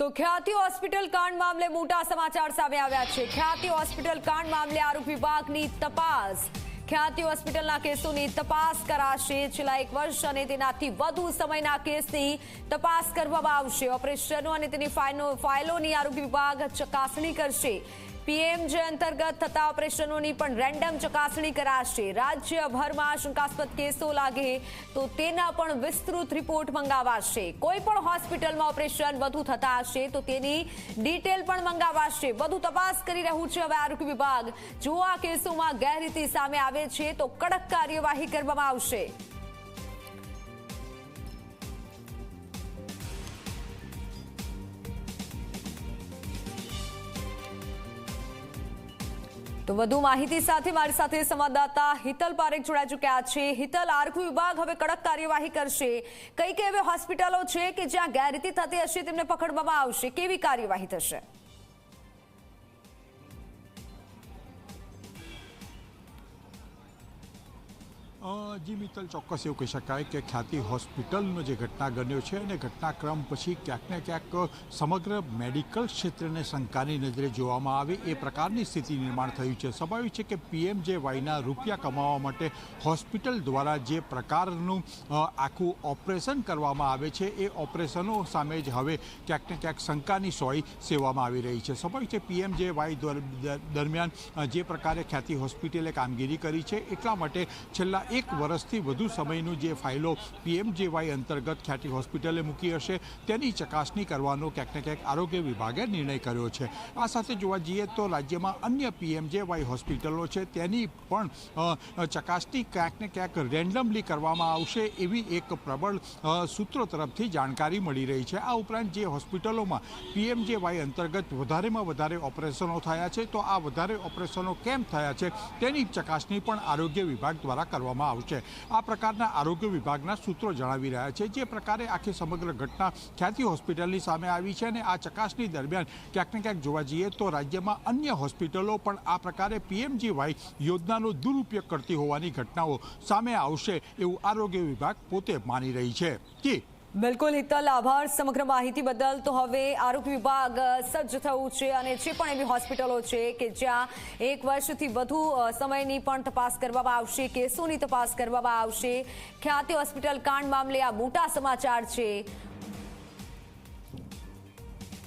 તો ખ્યાતિ હોસ્પિટલ કાંડ મામલે મોટા સમાચાર સામે આવ્યા છે. ખ્યાતિ હોસ્પિટલ કાંડ મામલે આરોપ વિભાગની તપાસ. ખ્યાતિ હોસ્પિટલના કેસોની તપાસ કરાશે. છેલ્લા એક વર્ષ અને તેનાથી વધુ સમયના કેસની તપાસ કરવામાં આવશે. ઓપરેશનો અને તેની ફાઇલોની આરોગ્ય વિભાગ ચકાસણી કરશે. પીએમ જે અંતર્ગત થતા ઓપરેશનોની પણ રેન્ડમ ચકાસણી કરાશે. રાજ્યભરમાં શંકાસ્પદ કેસો લાગે તો તેના પણ વિસ્તૃત રિપોર્ટ મંગાવાશે. કોઈ પણ હોસ્પિટલમાં ઓપરેશન વધુ થતા હશે તો તેની ડિટેલ પણ મંગાવાશે. વધુ તપાસ કરી રહ્યું છે હવે આરોગ્ય વિભાગ. જો આ કેસોમાં ગેરરીતિ સામે આવે છે તો કડક કાર્યવાહી કરવામાં આવશે. તો વધુ માહિતી સાથે મારી સાથે સંવાદદાતા હિતલ પારેખ જોડાઈ ચૂક્યા છે. હિતલ આરોગ્ય વિભાગ હવે કડક કાર્યવાહી કરશે. કઈ કઈ એવી હોસ્પિટલો છે કે જ્યાં ગેરરીતિ થતી હશે તેમને પકડવામાં આવશે? કેવી કાર્યવાહી થશે? જી મિત્તલ, ચોક્કસ એવું કહી શકાય કે ખ્યાતિ હોસ્પિટલનો જે ઘટના બન્યો છે અને ઘટનાક્રમ પછી ક્યાંક ને ક્યાંક સમગ્ર મેડિકલ ક્ષેત્રને શંકાની નજરે જોવામાં આવે એ પ્રકારની સ્થિતિ નિર્માણ થયું છે. સ્વાભાવિક છે કે પીએમ જે વાયના રૂપિયા કમાવા માટે હોસ્પિટલ દ્વારા જે પ્રકારનું આખું ઓપરેશન કરવામાં આવે છે, એ ઓપરેશનો સામે જ હવે ક્યાંક ને ક્યાંક શંકાની સોય સેવામાં આવી રહી છે. સ્વાભાવિક છે પીએમ જે વાય દરમિયાન જે પ્રકારે ખ્યાતિ હોસ્પિટલે કામગીરી કરી છે, એટલા માટે છેલ્લા એક વર્ષથી વધુ સમયનું જે ફાઇલો પીએમજેવાય અંતર્ગત ખ્યાતિ હોસ્પિટલે મૂકી હશે, તેની ચકાસણી કરવાનો ક્યાંક ને ક્યાંક આરોગ્ય વિભાગે નિર્ણય કર્યો છે. આ સાથે જોવા જઈએ તો રાજ્યમાં અન્ય પીએમજેવાય હોસ્પિટલો છે, તેની પણ ચકાસણી ક્યાંક ને ક્યાંક રેન્ડમલી કરવામાં આવશે એવી એક પ્રબળ સૂત્રો તરફથી જાણકારી મળી રહી છે. આ ઉપરાંત જે હોસ્પિટલોમાં પીએમજેવાય અંતર્ગત વધારેમાં વધારે ઓપરેશનો થયા છે, તો આ વધારે ઓપરેશનો કેમ થયા છે તેની ચકાસણી પણ આરોગ્ય વિભાગ દ્વારા કરવામાં આવશે. આ પ્રકારના આરોગ્ય વિભાગના સૂત્રો જણાવી રહ્યા છે જે પ્રકારે આખી સમગ્ર ઘટના ખ્યાતિ હોસ્પિટલની સામે આવી છે અને આ ચકાસણી દરમિયાન ક્યાંક ને ક્યાંક જોવા જઈએ તો રાજ્યમાં અન્ય હોસ્પિટલો પણ આ પ્રકારે પીએમજીવાય યોજનાનો દુરુપયોગ કરતી હોવાની ઘટનાઓ સામે આવશે એવું આરોગ્ય વિભાગ પોતે માની રહી છે. જી. બિલકુલ, હિતલ, આભાર. સમગ્ર માહિતી બદલ તો હવે આરોગ્ય વિભાગ સજ્જ થયું છે અને જે પણ એવી હોસ્પિટલો છે કે જ્યાં એક વર્ષથી વધુ સમયની પણ તપાસ કરવામાં આવશે, કેસોની તપાસ કરવામાં આવશે. ખ્યાતિ હોસ્પિટલ કાંડ મામલે આ મોટા સમાચાર છે.